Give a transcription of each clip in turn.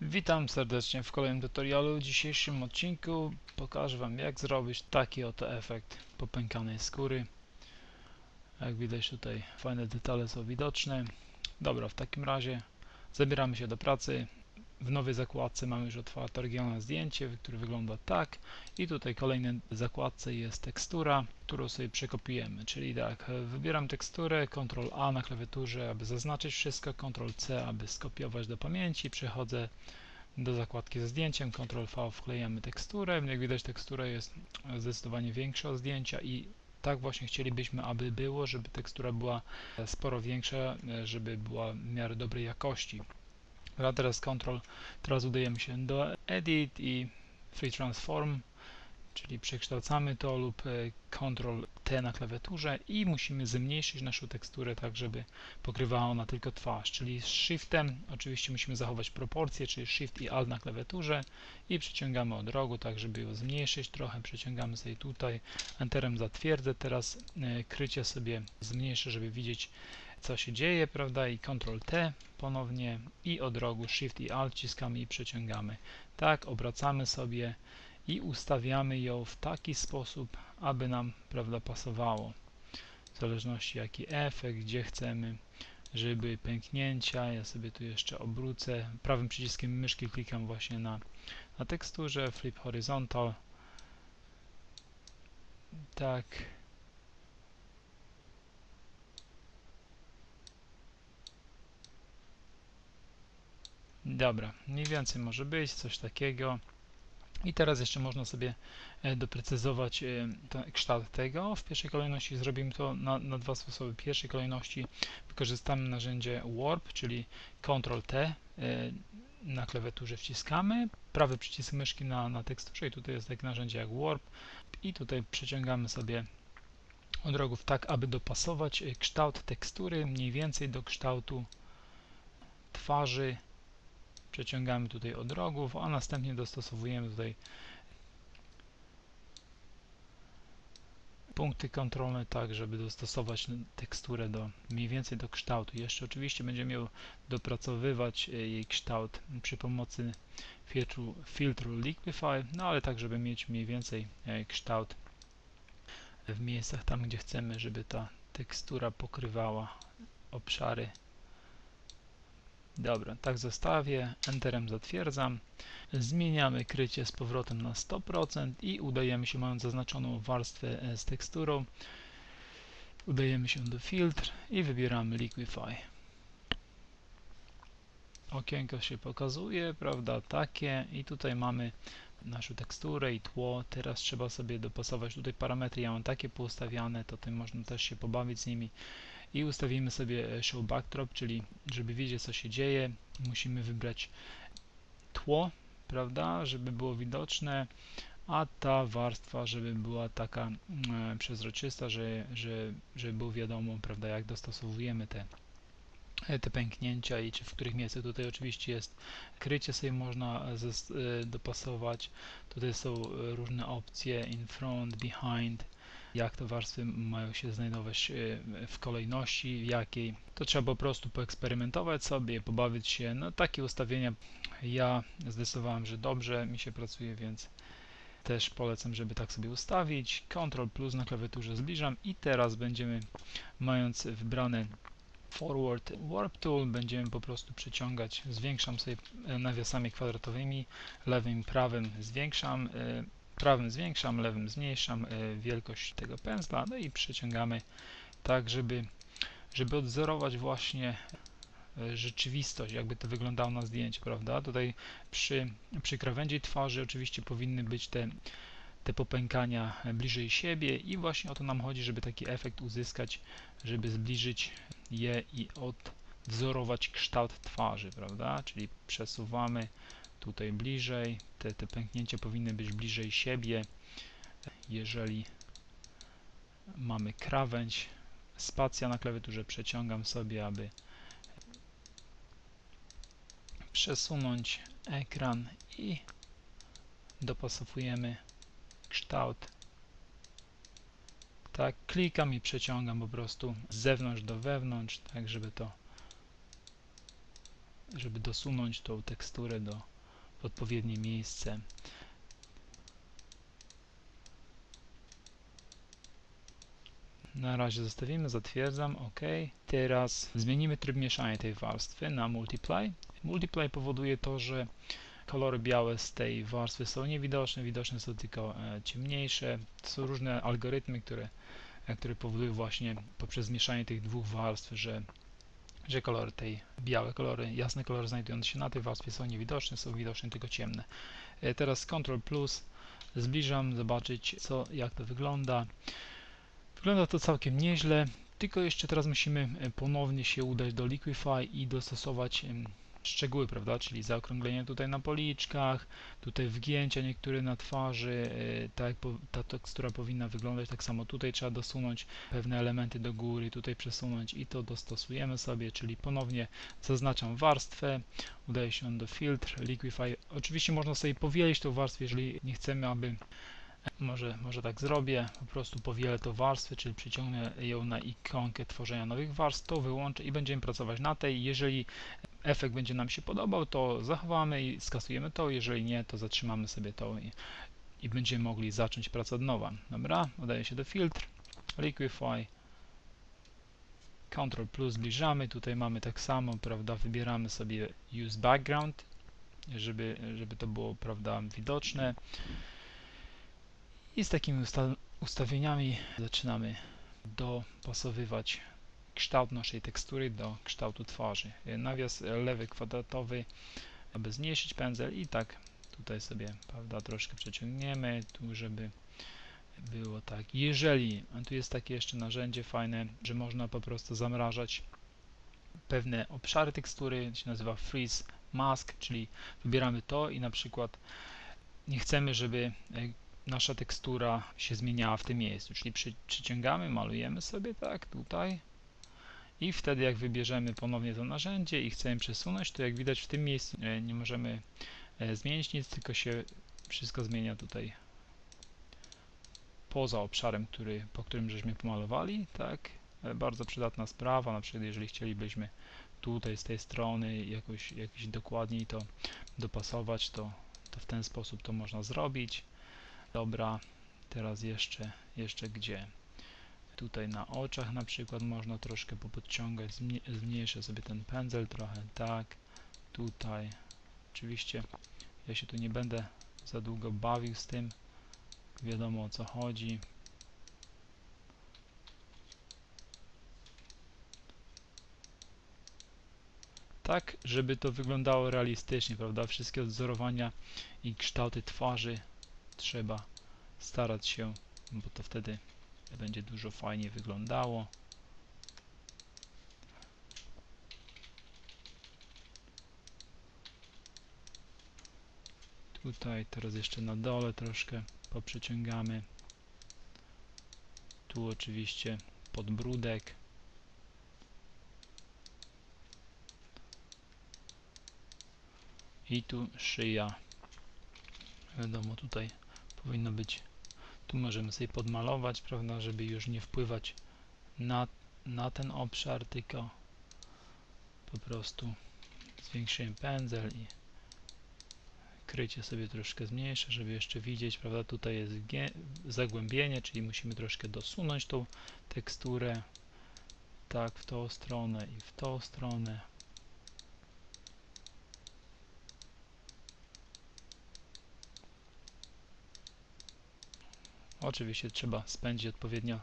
Witam serdecznie w kolejnym tutorialu. W dzisiejszym odcinku pokażę Wam jak zrobić taki oto efekt popękanej skóry. Jak widać tutaj fajne detale są widoczne. Dobra, w takim razie zabieramy się do pracy. W nowej zakładce mamy już otwarte oryginalne zdjęcie, które wygląda tak. I tutaj w kolejnej zakładce jest tekstura, którą sobie przekopiujemy. Czyli tak, wybieram teksturę, Ctrl A na klawiaturze, aby zaznaczyć wszystko, Ctrl C, aby skopiować do pamięci. Przechodzę do zakładki ze zdjęciem, Ctrl V wklejamy teksturę. Jak widać tekstura jest zdecydowanie większa od zdjęcia i tak właśnie chcielibyśmy, aby było, żeby tekstura była sporo większa, żeby była w miarę dobrej jakości. Teraz Ctrl, teraz udajemy się do Edit i Free Transform, czyli przekształcamy to lub Ctrl T na klawiaturze i musimy zmniejszyć naszą teksturę tak, żeby pokrywała ona tylko twarz, czyli z Shiftem oczywiście musimy zachować proporcje, czyli Shift i Alt na klawiaturze i przyciągamy od rogu, tak żeby ją zmniejszyć trochę, przyciągamy sobie tutaj, Enterem zatwierdzę, teraz krycie sobie zmniejszę, żeby widzieć co się dzieje, prawda, i Ctrl T ponownie i od rogu Shift i Alt ciskamy i przeciągamy. Tak, obracamy sobie i ustawiamy ją w taki sposób, aby nam, prawda, pasowało. W zależności jaki efekt, gdzie chcemy, żeby pęknięcia, ja sobie tu jeszcze obrócę, prawym przyciskiem myszki klikam właśnie na, na teksturze, flip horizontal, tak, Dobra, mniej więcej może być coś takiego. I teraz jeszcze można sobie e, doprecyzować e, ten kształt tego. W pierwszej kolejności zrobimy to na, na dwa sposoby. W pierwszej kolejności wykorzystamy narzędzie Warp, czyli Ctrl-T e, na klawiaturze wciskamy, prawy przycisk myszki na, na teksturze i tutaj jest takie narzędzie jak Warp i tutaj przeciągamy sobie odrogów tak, aby dopasować kształt tekstury mniej więcej do kształtu twarzy przeciągamy tutaj od rogów, a następnie dostosowujemy tutaj punkty kontrolne tak, żeby dostosować teksturę do mniej więcej do kształtu. Jeszcze oczywiście będziemy ją dopracowywać e, jej kształt przy pomocy filtru, filtru Liquify, no ale tak, żeby mieć mniej więcej e, kształt w miejscach tam, gdzie chcemy, żeby ta tekstura pokrywała obszary Dobra, tak zostawię, Enterem zatwierdzam. Zmieniamy krycie z powrotem na 100% i udajemy się, mając zaznaczoną warstwę e, z teksturą, udajemy się do filtr i wybieramy Liquify. Okienko się pokazuje, prawda, takie i tutaj mamy naszą teksturę i tło. Teraz trzeba sobie dopasować tutaj parametry, ja mam takie poustawiane, to tym można też się pobawić z nimi i ustawimy sobie e, show backdrop, czyli żeby wiedzieć co się dzieje, musimy wybrać tło, prawda, żeby było widoczne, a ta warstwa, żeby była taka mm, e, przezroczysta, że, że, żeby było wiadomo, prawda, jak dostosowujemy te e, te pęknięcia i czy w których miejscach. Tutaj oczywiście jest krycie sobie można dopasować. Tutaj są różne opcje in front, behind jak te warstwy mają się znajdować e, w kolejności, w jakiej. To trzeba po prostu poeksperymentować sobie, pobawić się. No takie ustawienia ja zdecydowałem, że dobrze mi się pracuje, więc też polecam, żeby tak sobie ustawić. Ctrl plus na klawiaturze zbliżam i teraz będziemy, mając wybrane Forward Warp Tool, będziemy po prostu przeciągać, zwiększam sobie e, nawiasami kwadratowymi, lewym, prawym zwiększam, e, prawym zwiększam, lewym zmniejszam e, wielkość tego pędzla, no i przeciągamy tak, żeby, żeby odzorować właśnie e, rzeczywistość, jakby to wyglądało na zdjęciu, prawda? Tutaj przy, przy krawędzi twarzy oczywiście powinny być te, te popękania bliżej siebie i właśnie o to nam chodzi, żeby taki efekt uzyskać, żeby zbliżyć je i odwzorować kształt twarzy, prawda? Czyli przesuwamy tutaj bliżej. Te, te pęknięcia powinny być bliżej siebie. Jeżeli mamy krawędź, spacja na klawiaturze przeciągam sobie, aby przesunąć ekran i dopasowujemy kształt. Tak, klikam i przeciągam po prostu z zewnątrz do wewnątrz, tak żeby to żeby dosunąć tą teksturę do w odpowiednie miejsce. Na razie zostawimy, zatwierdzam, OK. Teraz zmienimy tryb mieszania tej warstwy na Multiply. Multiply powoduje to, że kolory białe z tej warstwy są niewidoczne, widoczne są tylko e, ciemniejsze. To są różne algorytmy, które, e, które powodują właśnie poprzez mieszanie tych dwóch warstw, że, że kolory tej, białe kolory, jasne kolory znajdujące się na tej warstwie są niewidoczne, są widoczne tylko ciemne. E, teraz Ctrl plus, zbliżam, zobaczyć co, jak to wygląda. Wygląda to całkiem nieźle, tylko jeszcze teraz musimy e, ponownie się udać do Liquify i dostosować szczegóły, prawda, czyli zaokrąglenie tutaj na policzkach, tutaj wgięcia niektóre na twarzy, tak ta tekstura powinna wyglądać, tak samo tutaj trzeba dosunąć pewne elementy do góry, tutaj przesunąć i to dostosujemy sobie, czyli ponownie zaznaczam warstwę, udaje się do filtr, Liquify. Oczywiście można sobie powielić tą warstwę, jeżeli nie chcemy, aby może, może tak zrobię, po prostu powielę tą warstwę, czyli przyciągnę ją na ikonkę tworzenia nowych warstw, to wyłączę i będziemy pracować na tej. Jeżeli efekt będzie nam się podobał, to zachowamy i skasujemy to, jeżeli nie, to zatrzymamy sobie to i, i będziemy mogli zacząć pracę od nowa. Dobra, udaje się do filtr, Liquify, Ctrl plus zbliżamy, tutaj mamy tak samo, prawda, wybieramy sobie Use Background, żeby, żeby to było, prawda, widoczne. I z takimi usta ustawieniami zaczynamy dopasowywać kształt naszej tekstury do kształtu twarzy. Nawias lewy kwadratowy, aby zmniejszyć pędzel i tak tutaj sobie prawda, troszkę przeciągniemy, tu żeby było tak. Jeżeli, a tu jest takie jeszcze narzędzie fajne, że można po prostu zamrażać pewne obszary tekstury, się nazywa Freeze Mask, czyli wybieramy to i na przykład nie chcemy, żeby e, nasza tekstura się zmieniała w tym miejscu, czyli przy, przyciągamy, malujemy sobie tak tutaj. I wtedy jak wybierzemy ponownie to narzędzie i chcemy przesunąć, to jak widać w tym miejscu e, nie możemy e, zmienić nic, tylko się wszystko zmienia tutaj poza obszarem, który, po którym żeśmy pomalowali, tak, E, bardzo przydatna sprawa, na przykład jeżeli chcielibyśmy tutaj z tej strony jakoś, jakoś dokładniej to dopasować, to, to w ten sposób to można zrobić. Dobra, teraz jeszcze, jeszcze gdzie? Tutaj na oczach na przykład można troszkę popodciągać, zmnie, zmniejszę sobie ten pędzel trochę, tak, tutaj. Oczywiście ja się tu nie będę za długo bawił z tym, wiadomo o co chodzi. Tak, żeby to wyglądało realistycznie, prawda? Wszystkie odzorowania i kształty twarzy trzeba starać się, bo to wtedy będzie dużo fajnie wyglądało. Tutaj teraz jeszcze na dole troszkę poprzeciągamy. Tu oczywiście podbródek. I tu szyja. Wiadomo, tutaj powinno być tu możemy sobie podmalować, prawda, żeby już nie wpływać na, na ten obszar, tylko po prostu zwiększyłem pędzel i krycie sobie troszkę zmniejszę, żeby jeszcze widzieć, prawda, tutaj jest zagłębienie, czyli musimy troszkę dosunąć tą teksturę, tak, w tą stronę i w tą stronę. Oczywiście trzeba spędzić odpowiednio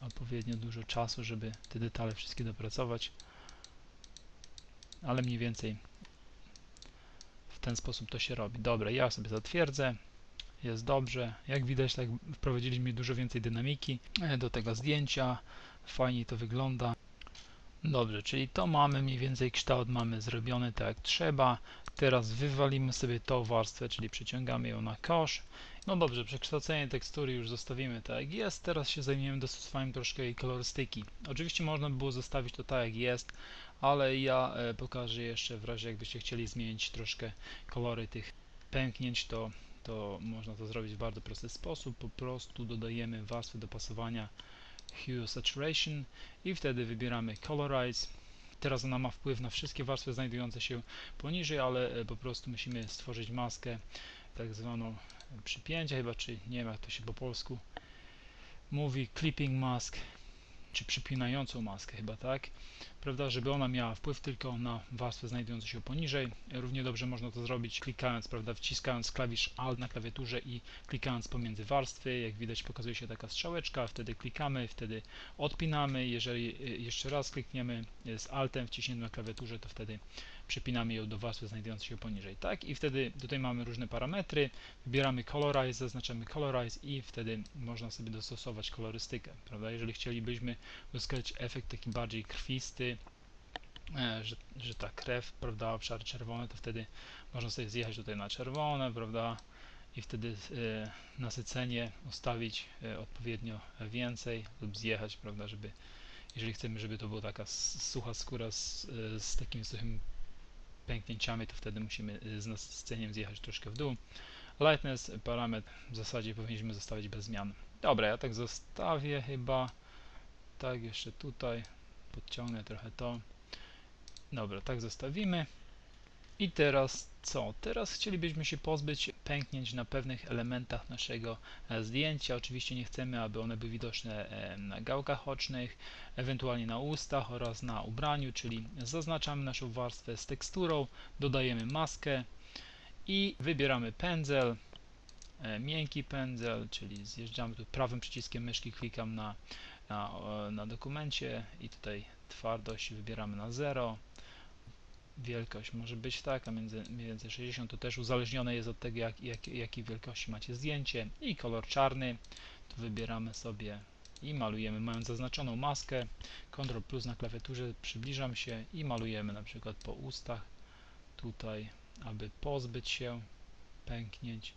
odpowiednio dużo czasu, żeby te detale wszystkie dopracować, ale mniej więcej w ten sposób to się robi. Dobra, ja sobie zatwierdzę, jest dobrze. Jak widać, tak wprowadziliśmy dużo więcej dynamiki e, do tego zdjęcia, fajnie to wygląda. Dobrze, czyli to mamy mniej więcej kształt mamy zrobiony tak jak trzeba. Teraz wywalimy sobie tą warstwę, czyli przyciągamy ją na kosz. No dobrze, przekształcenie tekstury już zostawimy tak jak jest. Teraz się zajmiemy dostosowaniem troszkę jej kolorystyki. Oczywiście można by było zostawić to tak jak jest, ale ja e, pokażę jeszcze w razie jakbyście chcieli zmienić troszkę kolory tych pęknięć, to, to można to zrobić w bardzo prosty sposób. Po prostu dodajemy warstwę dopasowania Hue Saturation i wtedy wybieramy Colorize teraz ona ma wpływ na wszystkie warstwy znajdujące się poniżej, ale e, po prostu musimy stworzyć maskę tak zwaną przypięcia chyba, czy nie wiem jak to się po polsku mówi, clipping mask czy przypinającą maskę chyba, tak? Prawda, żeby ona miała wpływ tylko na warstwę znajdującą się poniżej. Równie dobrze można to zrobić klikając, prawda, wciskając klawisz Alt na klawiaturze i klikając pomiędzy warstwy. Jak widać pokazuje się taka strzałeczka, wtedy klikamy, wtedy odpinamy. Jeżeli y, jeszcze raz klikniemy z Altem wciśniętym na klawiaturze, to wtedy przypinamy ją do warstwy znajdującej się poniżej, tak? I wtedy tutaj mamy różne parametry, wybieramy Colorize, zaznaczamy Colorize i wtedy można sobie dostosować kolorystykę, prawda? Jeżeli chcielibyśmy uzyskać efekt taki bardziej krwisty, e, że, że ta krew, prawda, obszary czerwone, to wtedy można sobie zjechać tutaj na czerwone, prawda? I wtedy e, nasycenie ustawić e, odpowiednio więcej lub zjechać, prawda, żeby jeżeli chcemy, żeby to była taka sucha skóra z, z takim suchym pęknięciami, to wtedy musimy y, z nasyceniem zjechać troszkę w dół. Lightness parametr w zasadzie powinniśmy zostawić bez zmian. Dobra, ja tak zostawię chyba. Tak, jeszcze tutaj podciągnę trochę to. Dobra, tak zostawimy. I teraz co? Teraz chcielibyśmy się pozbyć pęknięć na pewnych elementach naszego e, zdjęcia. Oczywiście nie chcemy, aby one były widoczne e, na gałkach ocznych, ewentualnie na ustach oraz na ubraniu, czyli zaznaczamy naszą warstwę z teksturą, dodajemy maskę i wybieramy pędzel, e, miękki pędzel, czyli zjeżdżamy tu prawym przyciskiem myszki, klikam na, na, na dokumencie i tutaj twardość wybieramy na 0 wielkość. Może być taka, między, więcej 60, to też uzależnione jest od tego, jak, jak, jakiej wielkości macie zdjęcie. I kolor czarny, to wybieramy sobie i malujemy, mając zaznaczoną maskę, Ctrl plus na klawiaturze, przybliżam się i malujemy na przykład po ustach, tutaj, aby pozbyć się pęknięć.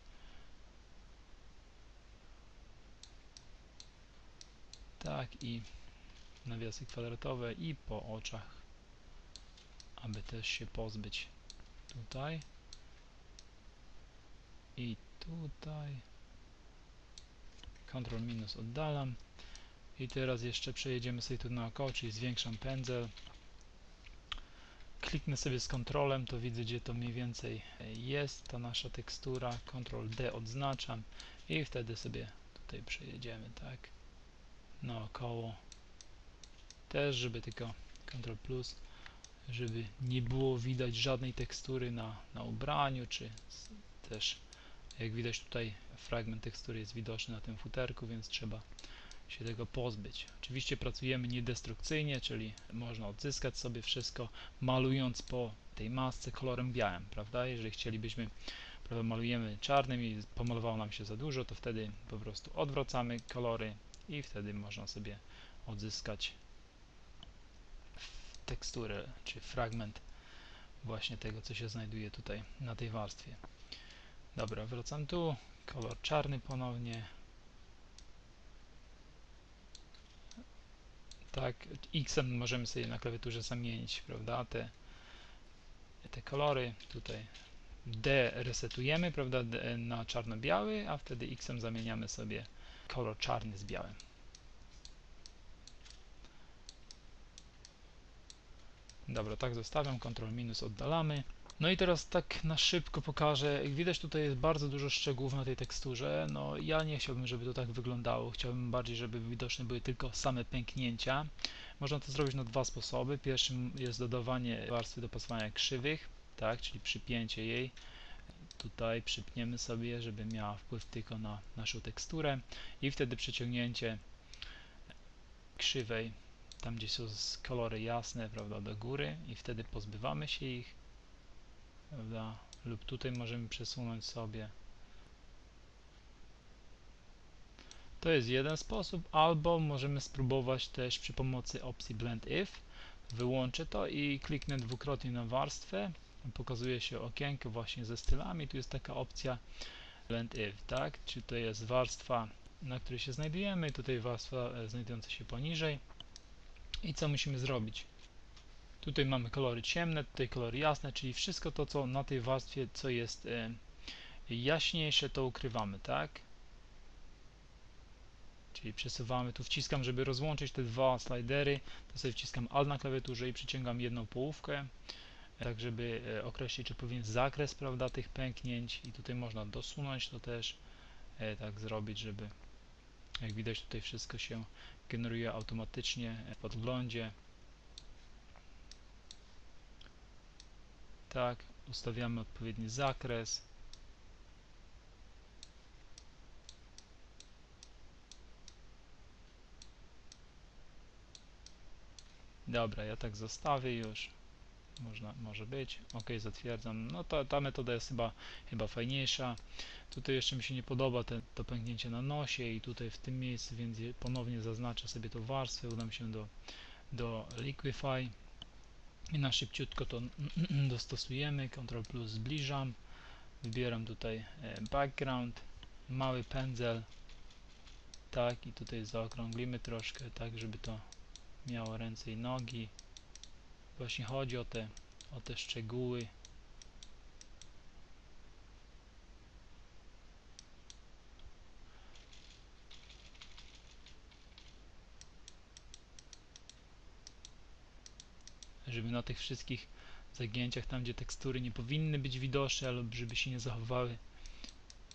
Tak i nawiasy kwadratowe i po oczach aby też się pozbyć. Tutaj. I tutaj. Ctrl minus oddalam. I teraz jeszcze przejedziemy sobie tu naokoło, czyli zwiększam pędzel. Kliknę sobie z kontrolem, to widzę gdzie to mniej więcej jest ta nasza tekstura, Ctrl D odznaczam. I wtedy sobie tutaj przejedziemy, tak? Naokoło. Też, żeby tylko Ctrl plus żeby nie było widać żadnej tekstury na, na ubraniu, czy też jak widać tutaj fragment tekstury jest widoczny na tym futerku, więc trzeba się tego pozbyć. Oczywiście pracujemy niedestrukcyjnie, czyli można odzyskać sobie wszystko malując po tej masce kolorem białym, prawda? Jeżeli chcielibyśmy, prawda, malujemy czarnym i pomalowało nam się za dużo, to wtedy po prostu odwracamy kolory i wtedy można sobie odzyskać teksturę, czy fragment właśnie tego, co się znajduje tutaj na tej warstwie. Dobra, wracam tu, kolor czarny ponownie. Tak, X możemy sobie na klawiaturze zamienić, prawda, te, te kolory, tutaj D resetujemy, prawda, na czarno-biały, a wtedy X zamieniamy sobie kolor czarny z białym. Dobra, tak zostawiam, Ctrl minus oddalamy. No i teraz tak na szybko pokażę, jak widać tutaj jest bardzo dużo szczegółów na tej teksturze, no ja nie chciałbym, żeby to tak wyglądało, chciałbym bardziej, żeby widoczne były tylko same pęknięcia. Można to zrobić na dwa sposoby, pierwszym jest dodawanie warstwy dopasowania krzywych, tak, czyli przypięcie jej, tutaj przypniemy sobie, żeby miała wpływ tylko na naszą teksturę. I wtedy przyciągnięcie krzywej tam gdzie są kolory jasne, prawda, do góry i wtedy pozbywamy się ich, prawda, lub tutaj możemy przesunąć sobie. To jest jeden sposób, albo możemy spróbować też przy pomocy opcji Blend If. Wyłączę to i kliknę dwukrotnie na warstwę. Pokazuje się okienko właśnie ze stylami. Tu jest taka opcja Blend If, tak? Czy to jest warstwa, na której się znajdujemy, tutaj warstwa e, znajdująca się poniżej. I co musimy zrobić? Tutaj mamy kolory ciemne, tutaj kolory jasne, czyli wszystko to, co na tej warstwie, co jest e, jaśniejsze, to ukrywamy, tak? Czyli przesuwamy, tu wciskam, żeby rozłączyć te dwa slidery, to sobie wciskam Alt na klawiaturze i przyciągam jedną połówkę, tak żeby e, określić, czy powinien zakres, prawda, tych pęknięć i tutaj można dosunąć to też, e, tak zrobić, żeby jak widać tutaj wszystko się generuje automatycznie w podglądzie. Tak, ustawiamy odpowiedni zakres. Dobra, ja tak zostawię już. Można, może być. Ok, zatwierdzam. No to ta metoda jest chyba, chyba fajniejsza. Tutaj jeszcze mi się nie podoba te, to pęknięcie na nosie i tutaj w tym miejscu, więc ponownie zaznaczę sobie tą warstwę. Udam się do, do Liquify i na szybciutko to dostosujemy. Ctrl plus zbliżam. Wybieram tutaj e, background, mały pędzel. Tak, i tutaj zaokrąglimy troszkę, tak, żeby to miało ręce i nogi. Właśnie chodzi o te, o te szczegóły. Żeby na tych wszystkich zagięciach, tam gdzie tekstury nie powinny być widoczne, albo żeby się nie zachowały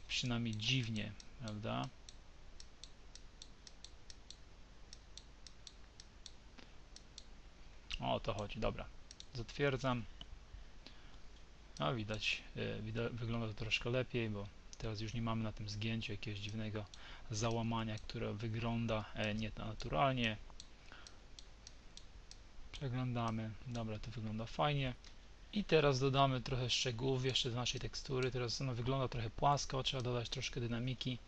przynajmniej dziwnie, prawda? O, to chodzi, dobra. Zatwierdzam. No widać, yy, wygląda to troszkę lepiej, bo teraz już nie mamy na tym zgięciu jakiegoś dziwnego załamania, które wygląda e, nie naturalnie. Przeglądamy. Dobra, to wygląda fajnie. I teraz dodamy trochę szczegółów jeszcze do naszej tekstury. Teraz ona wygląda trochę płasko, trzeba dodać troszkę dynamiki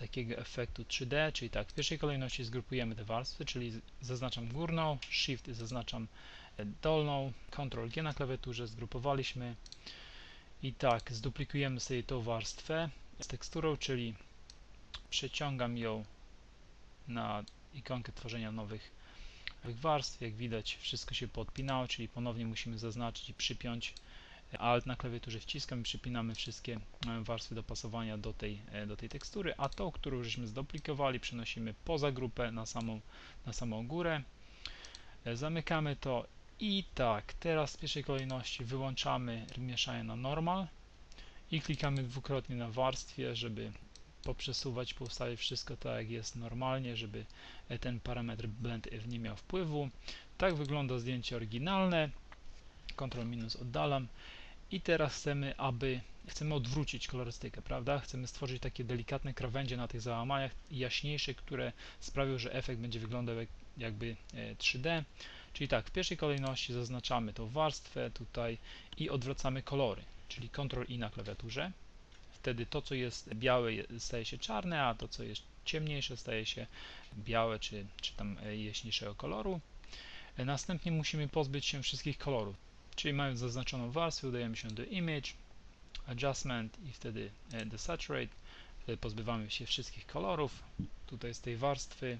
takiego efektu 3D, czyli tak, w pierwszej kolejności zgrupujemy te warstwy, czyli zaznaczam górną, Shift zaznaczam e, dolną, Ctrl G na klawiaturze, zgrupowaliśmy i tak, zduplikujemy sobie tą warstwę z teksturą, czyli przeciągam ją na ikonkę tworzenia nowych warstw, jak widać wszystko się podpinało, czyli ponownie musimy zaznaczyć i przypiąć Alt na klawiaturze wciskam i przypinamy wszystkie e, warstwy dopasowania do tej, e, do tej tekstury, a tą, którą żeśmy zduplikowali, przenosimy poza grupę na samą, na samą górę. E, zamykamy to i tak, teraz w pierwszej kolejności wyłączamy mieszanie na normal i klikamy dwukrotnie na warstwie, żeby poprzesuwać, poustawić wszystko tak jak jest normalnie, żeby ten parametr blend if nie miał wpływu. Tak wygląda zdjęcie oryginalne. Ctrl minus oddalam i teraz chcemy, aby chcemy odwrócić kolorystykę, prawda? Chcemy stworzyć takie delikatne krawędzie na tych załamaniach, jaśniejsze, które sprawią, że efekt będzie wyglądał jak, jakby 3D. E, czyli tak, w pierwszej kolejności zaznaczamy tą warstwę tutaj i odwracamy kolory, czyli Ctrl I na klawiaturze. Wtedy to, co jest białe staje się czarne, a to, co jest ciemniejsze staje się białe, czy, czy tam e, jaśniejszego koloru. E, następnie musimy pozbyć się wszystkich kolorów. Czyli mając zaznaczoną warstwę, udajemy się do Image, Adjustment i wtedy e, Desaturate. Wtedy pozbywamy się wszystkich kolorów tutaj z tej warstwy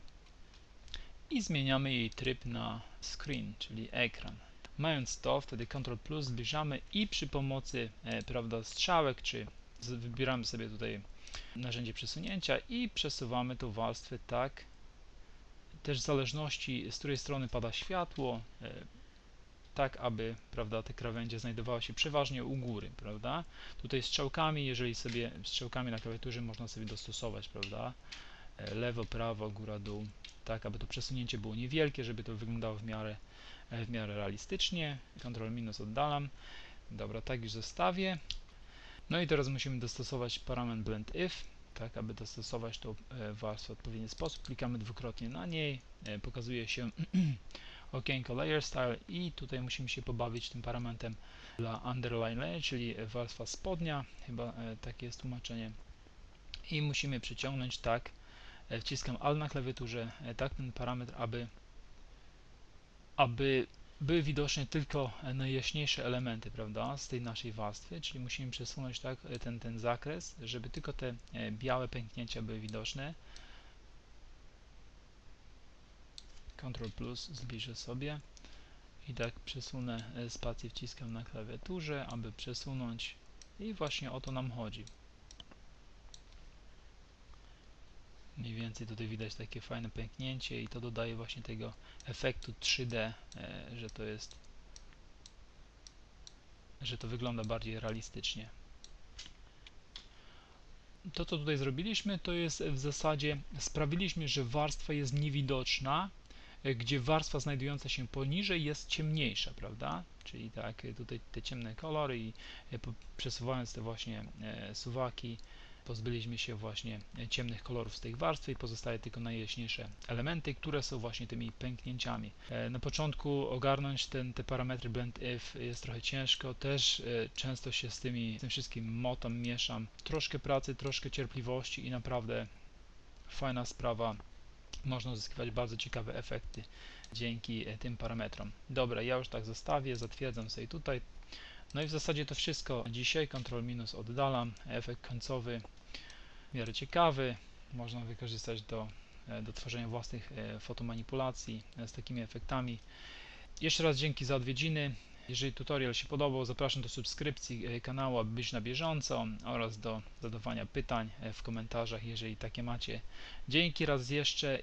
i zmieniamy jej tryb na Screen, czyli ekran. Mając to, wtedy Ctrl plus zbliżamy i przy pomocy e, prawda, strzałek, czy wybieramy sobie tutaj narzędzie przesunięcia i przesuwamy tą warstwę tak, też w zależności z której strony pada światło, e, tak aby prawda, te krawędzie znajdowały się przeważnie u góry, prawda? Tutaj strzałkami, jeżeli sobie strzałkami na klawiaturze można sobie dostosować, prawda? E, lewo, prawo, góra, dół, tak aby to przesunięcie było niewielkie, żeby to wyglądało w miarę, e, w miarę realistycznie. Ctrl minus oddalam. Dobra, tak już zostawię. No i teraz musimy dostosować parametr blend if, tak aby dostosować tą e, warstwę w odpowiedni sposób. Klikamy dwukrotnie na niej, pokazuje się okienko Layer Style i tutaj musimy się pobawić tym parametrem dla Underline Layer, czyli warstwa spodnia, chyba e, takie jest tłumaczenie. I musimy przyciągnąć tak, e, wciskam Alt na klawiaturze, e, tak ten parametr, aby, aby były widoczne tylko najjaśniejsze elementy, prawda, z tej naszej warstwy, czyli musimy przesunąć tak ten, ten zakres, żeby tylko te białe pęknięcia były widoczne. Ctrl plus zbliżę sobie i tak przesunę e, spację wciskam na klawiaturze, aby przesunąć i właśnie o to nam chodzi. Mniej więcej tutaj widać takie fajne pęknięcie i to dodaje właśnie tego efektu 3D, e, że to jest że to wygląda bardziej realistycznie. To, co tutaj zrobiliśmy, to jest w zasadzie sprawiliśmy, że warstwa jest niewidoczna, gdzie warstwa znajdująca się poniżej jest ciemniejsza, prawda? Czyli tak, tutaj te ciemne kolory i e, przesuwając te właśnie e, suwaki, pozbyliśmy się właśnie ciemnych kolorów z tej warstwy i pozostaje tylko najjaśniejsze elementy, które są właśnie tymi pęknięciami. E, Na początku ogarnąć ten, te parametry blend if jest trochę ciężko, też często się z tymi, z tym wszystkim motam, mieszam. Troszkę pracy, troszkę cierpliwości i naprawdę fajna sprawa. Można uzyskiwać bardzo ciekawe efekty dzięki e, tym parametrom. Dobra, ja już tak zostawię, zatwierdzam sobie tutaj. No i w zasadzie to wszystko dzisiaj. Ctrl minus oddalam. Efekt końcowy w miarę ciekawy. Można wykorzystać do, e, do tworzenia własnych e, fotomanipulacji z takimi efektami. Jeszcze raz dzięki za odwiedziny. Jeżeli tutorial się podobał, zapraszam do subskrypcji kanału, aby być na bieżąco oraz do zadawania pytań w komentarzach, jeżeli takie macie. Dzięki raz jeszcze